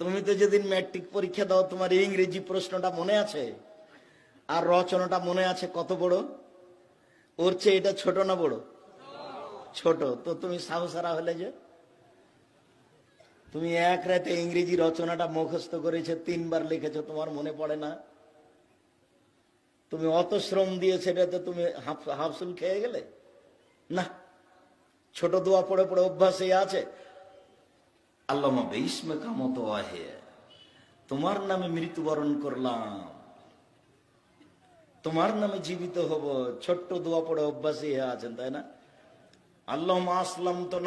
তুমি তো যেদিন ম্যাট্রিক পরীক্ষা দাও, তোমার ইংরেজি প্রশ্নটা মনে আছে? আর রচনাটা মনে আছে কত বড়? ওর চেয়ে এটা ছোট না বড়? ছোট। তো তুমি সাহসারা হলে যে। তুমি এক রাতে ইংরেজি রচনাটা মুখস্থ করেছে, তিনবার লিখেছো, তোমার মনে পড়ে না? তুমি অত শ্রম দিয়ে সেটাতে তুমি হাফ- হাফসুল খেয়ে গেলে? না। ছোট দোয়া পড়ে পড়ে অভ্যাস আছে। আল্লামা বেইসমে কামত আহে তোমার নামে মৃত্যুবরণ করলাম। তোমার নামে জীবিত হব, ছোট্ট দোয়া পড়ে অভ্যাসী আছেন, তাই না? আল্লাহ আসলাম তো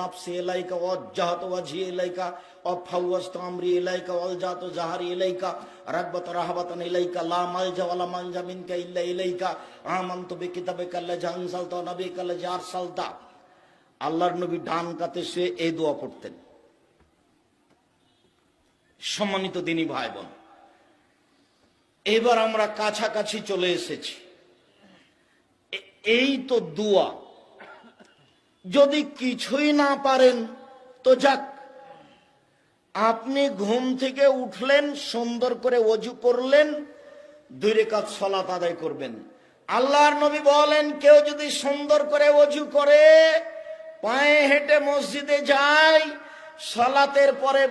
এলাইকা এলাইকা আমরি এলাইকা এলাইকা এলাইকা লা এলাইকা আল্লাহর নবী ডান কাতে শুয়ে এই দোয়া পড়তেন। সম্মানিত দিনী ভাই বোন, এবার আমরা কাছাকাছি চলে এসেছি। এই তো দোয়া। যদি কিছুই না পারেন, তো যাক। আপনি ঘুম থেকে উঠলেন, সুন্দর করে অজু করলেন, দুই রেখাত সলাত আদায় করবেন। আল্লাহর নবী বলেন, কেউ যদি সুন্দর করে অজু করে, পায়ে হেঁটে মসজিদে যায়, সলাতের পরে